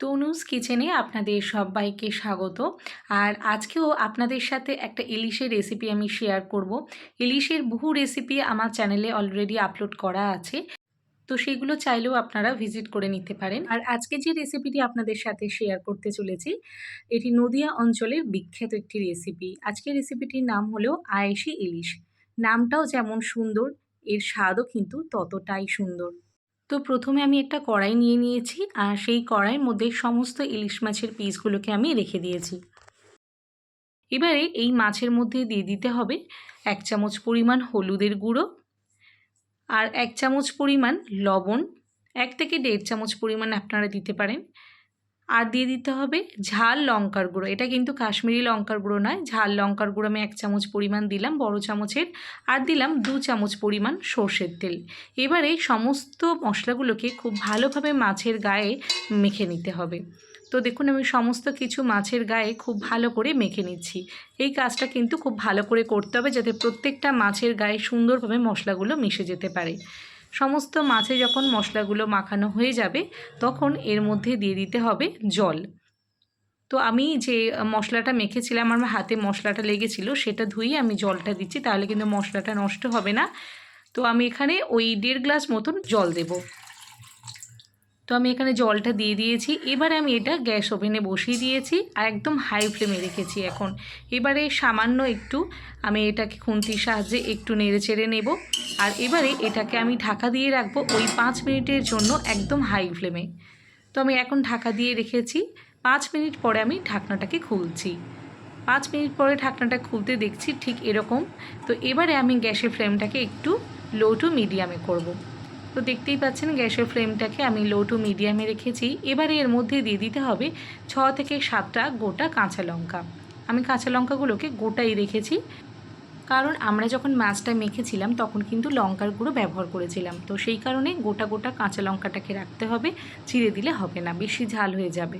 তনুজ কিচেনে আপনাদের সবাইকে স্বাগত। আর আজকেও আপনাদের সাথে একটা ইলিশের রেসিপি আমি শেয়ার করব। ইলিশের বহু রেসিপি আমার চ্যানেলে অলরেডি আপলোড করা আছে। তো সেগুলো চাইলেও আপনারা ভিজিট করে নিতে পারেন। আর আজকে যে রেসিপিটি আপনাদের সাথে শেয়ার করতে চলেছি, এটি নদিয়া অঞ্চলের বিখ্যাত একটি রেসিপি আজকের রেসিপিটির নাম হলো আয়েশি ইলিশ। নামটাও যেমন সুন্দর, এর স্বাদও কিন্তু ততটাই সুন্দর। তো প্রথমে আমি একটা কড়াই নিয়ে নিয়েছি আর সেই কড়াইয়ের মধ্যে সমস্ত ইলিশ মাছের পিসগুলোকে আমি রেখে দিয়েছি। এবারে এই মাছের মধ্যে দিয়ে দিতে হবে এক চামচ পরিমাণ হলুদের গুঁড়ো আর এক চামচ পরিমাণ লবণ, এক থেকে দেড় চামচ পরিমাণ আপনারা দিতে পারেন। আর দিয়ে দিতে হবে ঝাল লঙ্কার গুঁড়ো। এটা কিন্তু কাশ্মীরি লঙ্কার গুঁড়ো নয়, ঝাল লঙ্কার গুঁড়ো আমি এক চামচ পরিমাণ দিলাম, বড় চামচের। আর দিলাম দু চামচ পরিমাণ সর্ষের তেল। এবারে সমস্ত মশলাগুলোকে খুব ভালোভাবে মাছের গায়ে মেখে নিতে হবে। তো দেখুন আমি সমস্ত কিছু মাছের গায়ে খুব ভালো করে মেখে নিচ্ছি। এই কাজটা কিন্তু খুব ভালো করে করতে হবে যাতে প্রত্যেকটা মাছের গায়ে সুন্দরভাবে মশলাগুলো মিশে যেতে পারে। সমস্ত মাছে যখন মশলাগুলো মাখানো হয়ে যাবে, তখন এর মধ্যে দিয়ে দিতে হবে জল। তো আমি যে মশলাটা মেখেছিলাম, আমার হাতে মশলাটা লেগেছিল, সেটা ধুয়ে আমি জলটা দিচ্ছি, তাহলে কিন্তু মশলাটা নষ্ট হবে না। তো আমি এখানে ওই দেড় গ্লাস মতন জল দেব। তো আমি এখানে জলটা দিয়ে দিয়েছি। এবারে আমি এটা গ্যাস ওভেনে বসিয়ে দিয়েছি আর একদম হাই ফ্লেমে রেখেছি এখন। এবারে সামান্য একটু আমি এটাকে খুন্তির সাহায্যে একটু নেড়ে চেড়ে নেব। আর এবারে এটাকে আমি ঢাকা দিয়ে রাখব ওই পাঁচ মিনিটের জন্য একদম হাই ফ্লেমে। তো আমি এখন ঢাকা দিয়ে রেখেছি। পাঁচ মিনিট পরে আমি ঢাকনাটাকে খুলছি। পাঁচ মিনিট পরে ঢাকনাটা খুলতে দেখছি ঠিক এরকম। তো এবারে আমি গ্যাসের ফ্লেমটাকে একটু লো টু মিডিয়ামে করব। তো দেখতেই পাচ্ছেন গ্যাসের ফ্লেমটাকে আমি লো টু মিডিয়ামে রেখেছি। এবারে এর মধ্যে দিয়ে দিতে হবে ছ থেকে সাতটা গোটা কাঁচা লঙ্কা। আমি কাঁচা লঙ্কাগুলোকে গোটাই রেখেছি। কারণ আমরা যখন মাছটা মেখেছিলাম তখন কিন্তু লঙ্কার গুঁড়ো ব্যবহার করেছিলাম। তো সেই কারণে গোটা গোটা কাঁচা লঙ্কাটাকে রাখতে হবে, চিড়ে দিলে হবে না, বেশি ঝাল হয়ে যাবে।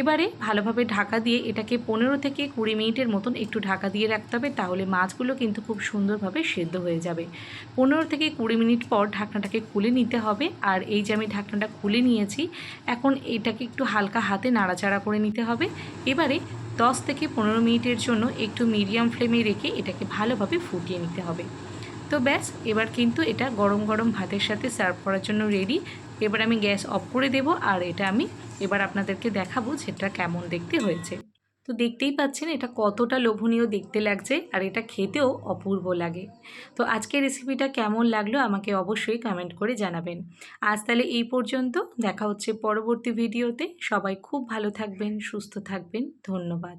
এবারে ভালোভাবে ঢাকা দিয়ে এটাকে পনেরো থেকে কুড়ি মিনিটের মতন একটু ঢাকা দিয়ে রাখতে হবে, তাহলে মাছগুলো কিন্তু খুব সুন্দরভাবে সেদ্ধ হয়ে যাবে। পনেরো থেকে কুড়ি মিনিট পর ঢাকনাটাকে খুলে নিতে হবে, আর এই যে আমি ঢাকনাটা খুলে নিয়েছি, এখন এটাকে একটু হালকা হাতে নাড়াচাড়া করে নিতে হবে। এবারে দশ থেকে পনেরো মিনিটের জন্য একটু মিডিয়াম ফ্লেমে রেখে এটাকে ভালোভাবে ফুটিয়ে নিতে হবে। তো ব্যাস, এবার কিন্তু এটা গরম গরম ভাতের সাথে সার্ভ করার জন্য রেডি এবার আমি গ্যাস অফ করে দেব আর এটা আমি এবার আপনাদেরকে দেখাবো যেটা কেমন দেখতে হয়েছে। তো দেখতেই পাচ্ছেন এটা কতটা লোভনীয় দেখতে লাগছে আর এটা খেতেও অপূর্ব লাগে। তো আজকের রেসিপিটা কেমন লাগল আমাকে অবশ্যই কমেন্ট করে জানাবেন। আজ তাহলে এই পর্যন্ত, দেখা হচ্ছে পরবর্তী ভিডিওতে সবাই খুব ভালো থাকবেন, সুস্থ থাকবেন। ধন্যবাদ।